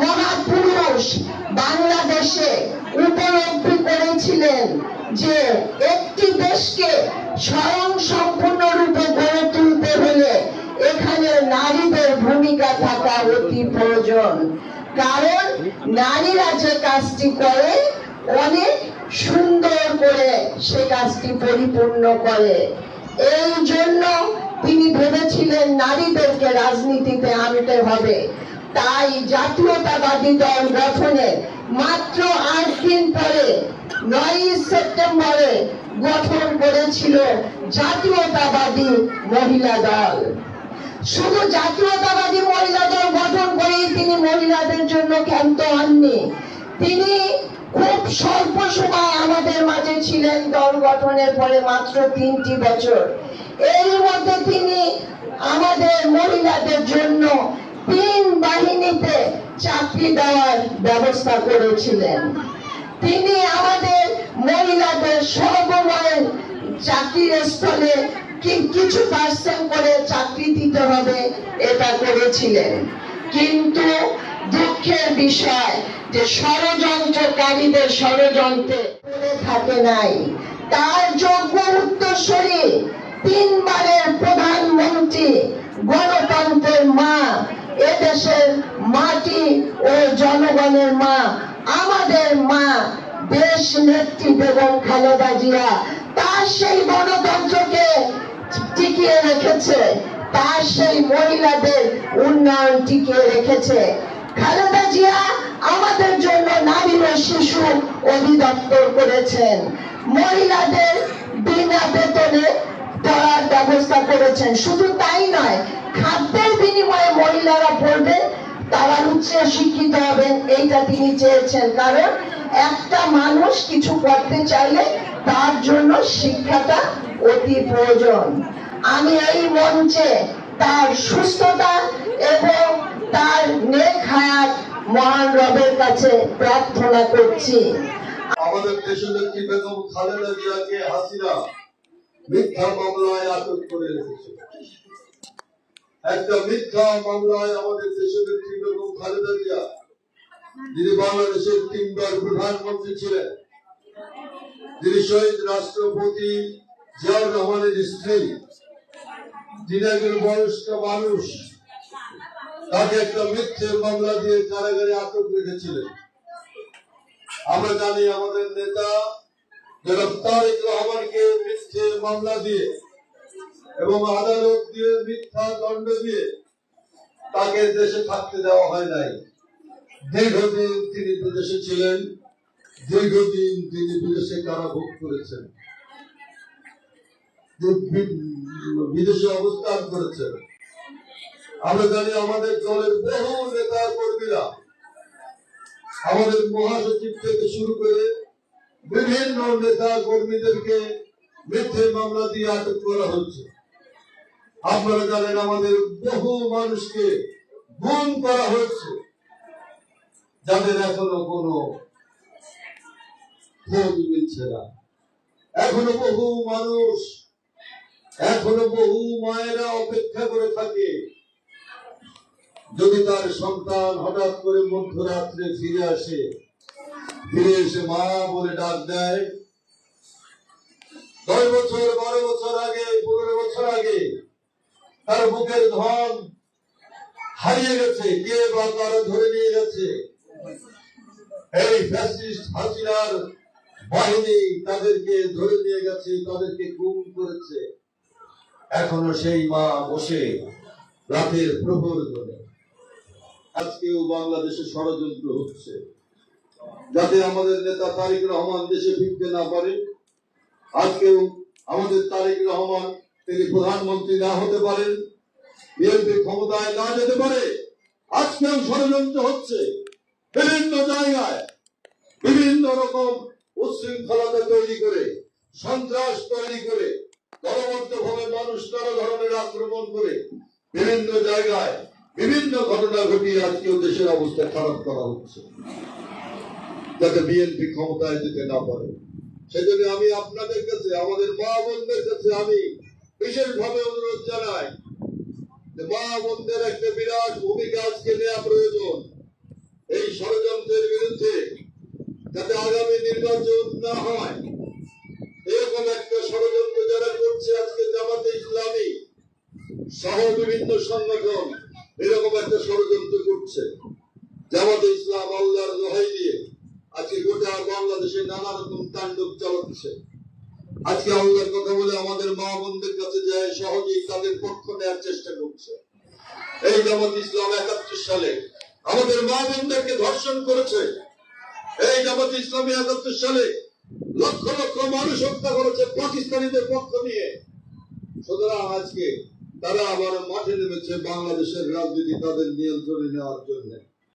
মহাপুরুষ বাংলাদেশে উপলব্ধি করেছিলেন যে একটি দেশকে স্বয়ং সম্পূর্ণরূপে গড়ে তুলতে হলে এখানে নারীদের ভূমিকা থাকা অতি প্রয়োজন। কারণ নারীরা যে কাজটি করে, অনেক সুন্দর করে সে কাজটি পরিপূর্ণ করে। এই জন্য তিনি ভেবেছিলেন, নারীদেরকে রাজনীতিতে আনতে হবে। তাই জাতীয়তাবাদী দল গঠনের মাত্র আট দিন পরে নয় সেপ্টেম্বরে গঠন করেছিল জাতীয়তাবাদী মহিলা দল। শুধু জাতীয়তাবাদী মহিলা দল গঠন করেই তিনি মহিলাদের জন্য ক্ষান্ত হননি। তিনি খুব স্বল্প সময় আমাদের মাঝে ছিলেন দল গঠনের পরে মাত্র তিনটি বছর। এর মধ্যে তিনি আমাদের মহিলাদের জন্য তিন বাহিনীতে চাকরি দেওয়ার ব্যবস্থা করেছিলেন। তিনি আমাদের মহিলাদের সর্বময় চাকরির স্থলে কিছু পার্সেন্ট করে চাকরি দিতে হবে এটা করেছিলেন। কিন্তু দুঃখের বিষয় যে ষড়যন্ত্রকারীদের ষড়যন্ত্রে থাকে নাই। তার যোগ্য উত্তরসূরি তিনবারের প্রধানমন্ত্রী গণতন্ত্রের মা, এদেশের মাটি ও জনগণের মা, আমাদের মা, দেশ নেত্রী বেগম খালেদা জিয়া, তার সেই গণতন্ত্রকে টিকিয়ে রেখেছে, তার সেই মহিলাদের উন্নয়ন টিকিয়ে রেখেছে। খালেদা জিয়া আমাদের জন্য নারী ও শিশু অধিদপ্তর করেছেন। মহিলাদের বিনা বেতনে ব্যবস্থা করেছেন। শুধু তাই নয় খাদ্যের বিনিময়ে মহিলারা পড়বে, তারা উচ্চ শিক্ষিত হবেন এইটা তিনি চেয়েছেন। কারণ একটা মানুষ কিছু করতে চাইলে তার জন্য শিক্ষাটা অতি প্রয়োজন। আমি এই মঞ্চে তার সুস্থতা এবং তার নেক হায়াত মহান রবের কাছে প্রার্থনা করছি। আমাদের দেশের নেত্রী বেগম খালেদা জিয়াকে হাসিনা মিথ্যা মামলায় আটক করে রেখেছে। একটা মিথ্যা মামলায় আমাদের দেশের খালেদা জিয়া, যিনি বাংলাদেশের তিনবার প্রধানমন্ত্রী ছিলেন শহীদ রাষ্ট্রপতি জিয়াউর রহমানের স্ত্রী একজন বয়স্ক মানুষ, তাকে একটা মিথ্যে মামলা দিয়ে কারাগারে আটক রেখেছিলেন। আমরা জানি আমাদের নেতা জনাব তারেক রহমানকে মিথ্যে মামলা দিয়ে এবং আদালত দিয়ে মিথ্যা দণ্ড দিয়ে তাকে দেশে থাকতে দেওয়া হয় নাই। দীর্ঘদিন তিনি বিদেশে ছিলেন, দীর্ঘদিন তিনি বিদেশে কারাভোগ করেছেন। বিদেশে অবস্থান করেছেন। আমরা জানি আমাদের দলের বহু নেতা কর্মীরা আমাদের মহাসচিব থেকে শুরু করে বিভিন্ন নেতা কর্মীদেরকে মিথ্যে মামলা দিয়ে আটক করা হচ্ছে। আপনারা জানেন আমাদের বহু মানুষকে গুম করা হচ্ছে যাদের এখনও কোনো মিলছে না। এখনও বহু মানুষ, এখনও বহু মায়েরা অপেক্ষা করে থাকে। যদি তার সন্তান হঠাৎ করে মধ্যরাত্রে ফিরে আসে, ফিরে এসে মা বলে ডাক দেয়, দশ বছর, বারো বছর আগে, পনেরো বছর আগে তার বুকের ধন হারিয়ে গেছে, কে বা তারা ধরে নিয়ে গেছে? এই ফ্যাসিস্ট হাসিনার বাহিনী তাদেরকে ধরে নিয়ে গেছে, তাদেরকে গুম করেছে। এখনও সেই মা বসে রাতের প্রহর ধরে। আজকেও বাংলাদেশে ষড়যন্ত্র হচ্ছে। যাতে আমাদের নেতা তারেক রহমান দেশে ফিরতে না পারে, আজকেও আমাদের তারেক রহমান তিনি প্রধানমন্ত্রী না হতে পারেন, বিএনপি ক্ষমতায় না যেতে পারে, আজকেও ষড়যন্ত্র হচ্ছে বিভিন্ন জায়গায় বিভিন্ন রকম উচ্ছৃঙ্খলতা তৈরি করে, সন্ত্রাস তৈরি করে দলবদ্ধ মানুষ নানা ধরনের আক্রমণ করে, বিভিন্ন জায়গায় বিভিন্ন ঘটনা ঘটিয়ে আজকেও দেশের অবস্থা খারাপ করা হচ্ছে। যাতে বিএনপি ক্ষমতায় যেতে না পারে। সেজন্য আমি আপনাদের কাছে, আমাদের মা বোনদের কাছে আমি বিশেষভাবে অনুরোধ জানাই মা বোনদের একটা বিরাট ভূমিকা আজকে নেওয়া প্রয়োজন। এই ষড়যন্ত্রের বিরুদ্ধে যাতে আগামী নির্বাচন না হয়, এরকম একটা ষড়যন্ত্র যারা করছে আজকে জামাতে ইসলামী, সহ বিভিন্ন সংগঠন এরকম একটা ষড়যন্ত্র করছে। জামাতে ইসলাম আল্লাহর দোহাই দিয়ে আজকে গোটা বাংলাদেশে নানা রকম তাণ্ডব চালাচ্ছে। আজকে কথা বলে আমাদের মা বোনদের কাছে যায়, সহজেই তাদের পক্ষ নেওয়ার চেষ্টা করছে। এই জামাত ইসলাম একাত্তর সালে আমাদের মা বোনদেরকে ধর্ষণ করেছে। এই জামাত ইসলামী একাত্তর সালে লক্ষ লক্ষ মানুষ হত্যা করেছে পাকিস্তানিদের পক্ষ নিয়ে। সুতরাং আজকে তারা আবার মাঠে নেমেছে বাংলাদেশের রাজনীতি তাদের নিয়ন্ত্রণে নেওয়ার জন্য।